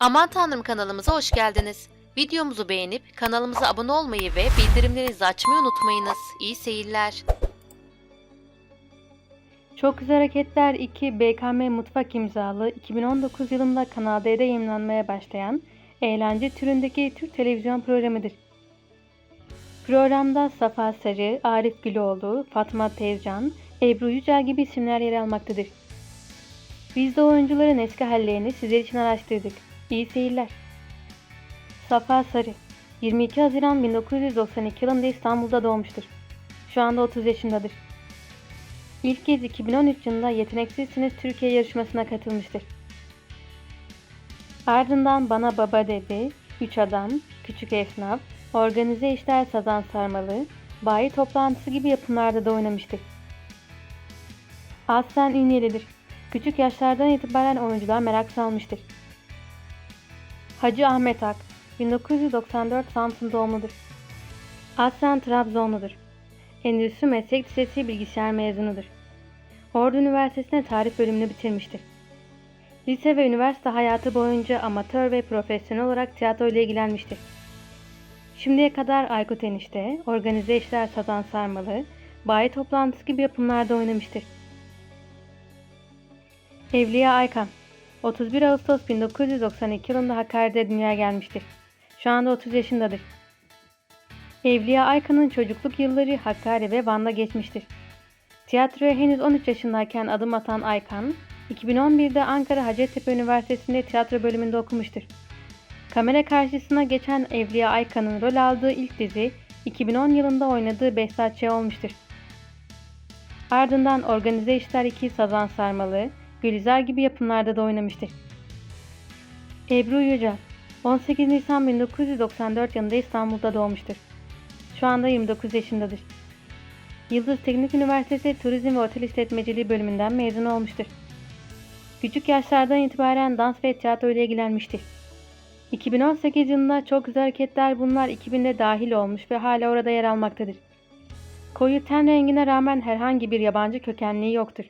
Aman Tanrım kanalımıza hoş geldiniz. Videomuzu beğenip kanalımıza abone olmayı ve bildirimlerinizi açmayı unutmayınız. İyi seyirler. Çok Güzel Hareketler 2 BKM Mutfak imzalı 2019 yılında Kanal D'de yayınlanmaya başlayan eğlence türündeki Türk televizyon programıdır. Programda Safa Sarı, Arif Güloğlu, Fatma Tezcan, Ebru Yücel gibi isimler yer almaktadır. Biz de oyuncuların eski hallerini sizler için araştırdık. İyi seyirler. Safa Sarı 22 Haziran 1992 yılında İstanbul'da doğmuştur. Şu anda 30 yaşındadır. İlk kez 2013 yılında Yeteneksizsiniz Türkiye yarışmasına katılmıştır. Ardından Bana Baba Dedi, Üç Adam, Küçük Esnaf, Organize İşler Sazan Sarmalı, Bayi Toplantısı gibi yapımlarda da oynamıştır. Aslen Ünyelidir. Küçük yaşlardan itibaren oyunculuğa merak salmıştır. Hacı Ahmet Ak, 1994 Samsun doğumludur. Aslen Trabzonludur. Endüstri Meslek Lisesi bilgisayar mezunudur. Ordu Üniversitesi'nde tarih bölümünü bitirmiştir. Lise ve üniversite hayatı boyunca amatör ve profesyonel olarak tiyatro ile ilgilenmiştir. Şimdiye kadar Aykut Enişte, Organize İşler Satan Sarmalı, Bayi Toplantısı gibi yapımlarda oynamıştır. Evliya Aykan 31 Ağustos 1992 yılında Hakkari'de dünyaya gelmiştir. Şu anda 30 yaşındadır. Evliya Aykan'ın çocukluk yılları Hakkari ve Van'da geçmiştir. Tiyatroya henüz 13 yaşındayken adım atan Aykan, 2011'de Ankara Hacettepe Üniversitesi'nde tiyatro bölümünde okumuştur. Kamera karşısına geçen Evliya Aykan'ın rol aldığı ilk dizi 2010 yılında oynadığı Behzatçı olmuştur. Ardından Organize İşler 2 Sazan Sarmalı, Gülizar gibi yapımlarda da oynamıştır. Ebru Yücel 18 Nisan 1994 yılında İstanbul'da doğmuştur. Şu anda 29 yaşındadır. Yıldız Teknik Üniversitesi Turizm ve Otel İşletmeciliği bölümünden mezun olmuştur. Küçük yaşlardan itibaren dans ve tiyatro ile ilgilenmiştir. 2018 yılında Çok Güzel Hareketler bunlar 2000'de dahil olmuş ve hala orada yer almaktadır. Koyu ten rengine rağmen herhangi bir yabancı kökenliği yoktur.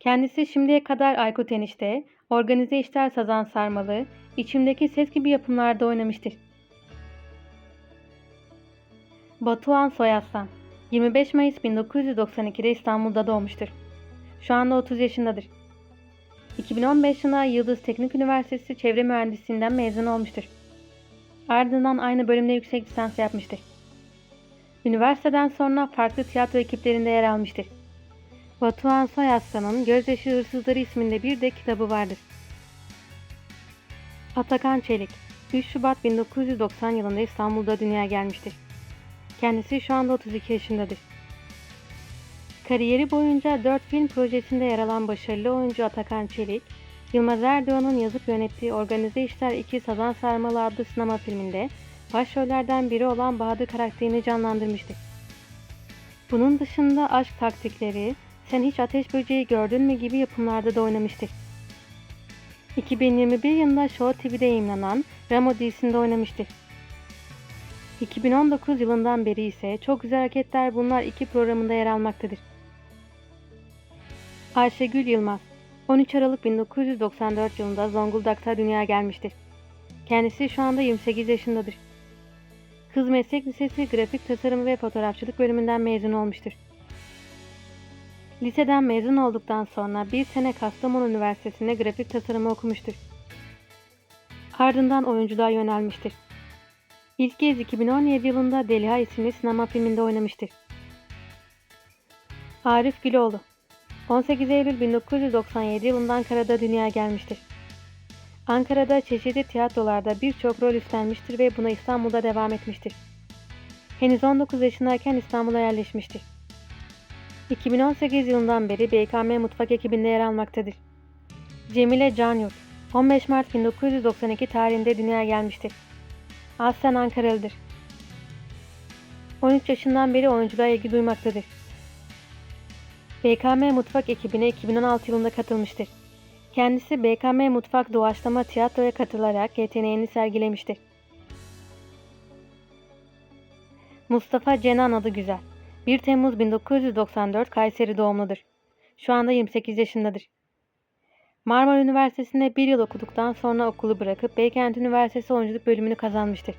Kendisi şimdiye kadar Aykut Enişte, Organize İşler Sazan Sarmalı, İçimdeki Ses gibi yapımlarda oynamıştır. Batuhan Soyaslan 25 Mayıs 1992'de İstanbul'da doğmuştur. Şu anda 30 yaşındadır. 2015 yılında Yıldız Teknik Üniversitesi Çevre Mühendisliğinden mezun olmuştur. Ardından aynı bölümde yüksek lisans yapmıştır. Üniversiteden sonra farklı tiyatro ekiplerinde yer almıştır. Batuhan Soyaslan'ın Gözyaşı Hırsızları isminde bir de kitabı vardır. Atakan Çelik 3 Şubat 1990 yılında İstanbul'da dünyaya gelmiştir. Kendisi şu anda 32 yaşındadır. Kariyeri boyunca 4 film projesinde yer alan başarılı oyuncu Atakan Çelik, Yılmaz Erdoğan'ın yazıp yönettiği Organize İşler 2 Sazan Sarmalı adlı sinema filminde başrollerden biri olan Bahadır karakterini canlandırmıştır. Bunun dışında Aşk Taktikleri, Sen Hiç Ateş Böceği Gördün mü gibi yapımlarda da oynamıştır. 2021 yılında Show TV'de yayınlanan Ramo dizisinde oynamıştır. 2019 yılından beri ise Çok Güzel Hareketler Bunlar iki programında yer almaktadır. Ayşegül Yılmaz 13 Aralık 1994 yılında Zonguldak'ta dünyaya gelmiştir. Kendisi şu anda 28 yaşındadır. Kız Meslek Lisesi Grafik Tasarım ve Fotoğrafçılık bölümünden mezun olmuştur. Liseden mezun olduktan sonra bir sene Kastamonu Üniversitesi'nde grafik tasarımı okumuştur. Ardından oyunculuğa yönelmiştir. İlk kez 2017 yılında Deliha isimli sinema filminde oynamıştır. Arif Güloğlu 18 Eylül 1997 yılında Ankara'da dünyaya gelmiştir. Ankara'da çeşitli tiyatrolarda birçok rol üstlenmiştir ve buna İstanbul'da devam etmiştir. Henüz 19 yaşındayken İstanbul'a yerleşmiştir. 2018 yılından beri BKM Mutfak ekibinde yer almaktadır. Cemile Canyurt 15 Mart 1992 tarihinde dünyaya gelmiştir. Aslen Ankaralıdır. 13 yaşından beri oyunculuğa ilgi duymaktadır. BKM Mutfak ekibine 2016 yılında katılmıştır. Kendisi BKM Mutfak doğaçlama tiyatroya katılarak yeteneğini sergilemiştir. Mustafa Cenan adı güzel. 1 Temmuz 1994 Kayseri doğumludur. Şu anda 28 yaşındadır. Marmara Üniversitesi'nde bir yıl okuduktan sonra okulu bırakıp Beykent Üniversitesi oyunculuk bölümünü kazanmıştır.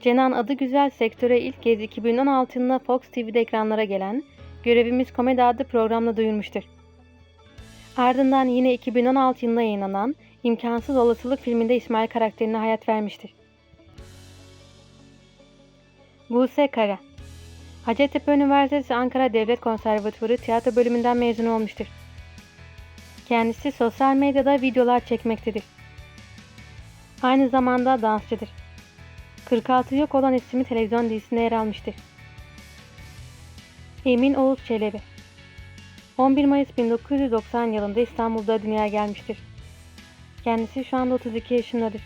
Cenan adı güzel sektöre ilk kez 2016 yılında Fox TV'de ekranlara gelen Görevimiz Komedi adlı programla duyurmuştur. Ardından yine 2016 yılında yayınlanan İmkansız Olasılık filminde İsmail karakterine hayat vermiştir. Buse Kara Hacettepe Üniversitesi Ankara Devlet Konservatuvarı tiyatro bölümünden mezun olmuştur. Kendisi sosyal medyada videolar çekmektedir. Aynı zamanda dansçıdır. 46 Yok olan isimli televizyon dizisinde yer almıştır. Emin Oğuz Çelebi 11 Mayıs 1990 yılında İstanbul'da dünyaya gelmiştir. Kendisi şu anda 32 yaşındadır.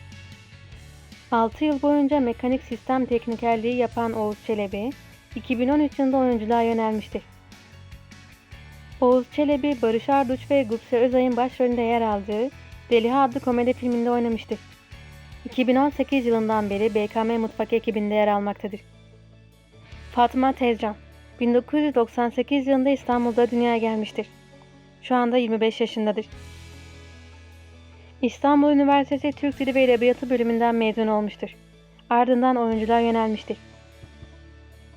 6 yıl boyunca mekanik sistem teknikerliği yapan Oğuz Çelebi, 2013 yılında oyunculuğa yönelmiştir. Oğuz Çelebi, Barış Arduç ve Gupse Özay'ın başrolünde yer aldığı Deliha adlı komedi filminde oynamıştır. 2018 yılından beri BKM Mutfak ekibinde yer almaktadır. Fatma Tezcan 1998 yılında İstanbul'da dünyaya gelmiştir. Şu anda 25 yaşındadır. İstanbul Üniversitesi Türk Dili ve Edebiyatı bölümünden mezun olmuştur. Ardından oyunculuğa yönelmiştir.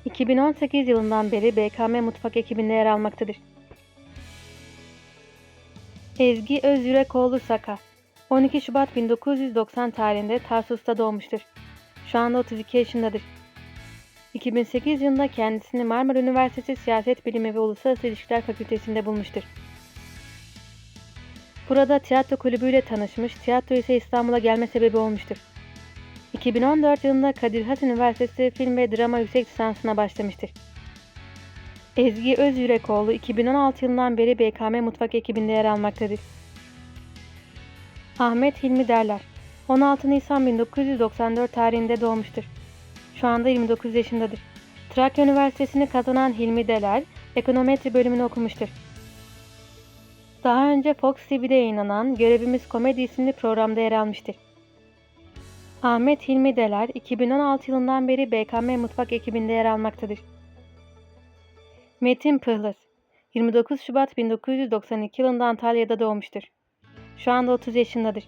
2018 yılından beri BKM Mutfak ekibinde yer almaktadır. Ezgi Özyürekoğlu Saka 12 Şubat 1990 tarihinde Tarsus'ta doğmuştur. Şu anda 32 yaşındadır. 2008 yılında kendisini Marmara Üniversitesi Siyaset Bilimi ve Uluslararası İlişkiler Fakültesi'nde bulmuştur. Burada tiyatro kulübüyle tanışmış, tiyatro ise İstanbul'a gelme sebebi olmuştur. 2014 yılında Kadir Has Üniversitesi Film ve Drama Yüksek Lisansına başlamıştır. Ezgi Özyürekoğlu 2016 yılından beri BKM Mutfak ekibinde yer almaktadır. Ahmet Hilmi Derler 16 Nisan 1994 tarihinde doğmuştur. Şu anda 29 yaşındadır. Trakya Üniversitesi'ni kazanan Hilmi Deler, ekonometri bölümünü okumuştur. Daha önce Fox TV'de yayınlanan Görevimiz Komedi isimli programda yer almıştır. Ahmet Hilmi Deler, 2016 yılından beri BKM Mutfak ekibinde yer almaktadır. Metin Pıhlıs, 29 Şubat 1992 yılında Antalya'da doğmuştur. Şu anda 30 yaşındadır.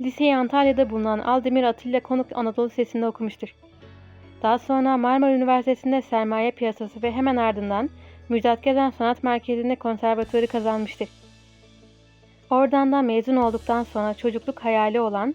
Liseyi Antalya'da bulunan Aldemir Atilla Konuk Anadolu Lisesi'nde okumuştur. Daha sonra Marmara Üniversitesi'nde sermaye piyasası ve hemen ardından Müjdat Gezen Sanat Merkezi'nde konservatuarı kazanmıştır. Oradan da mezun olduktan sonra çocukluk hayali olan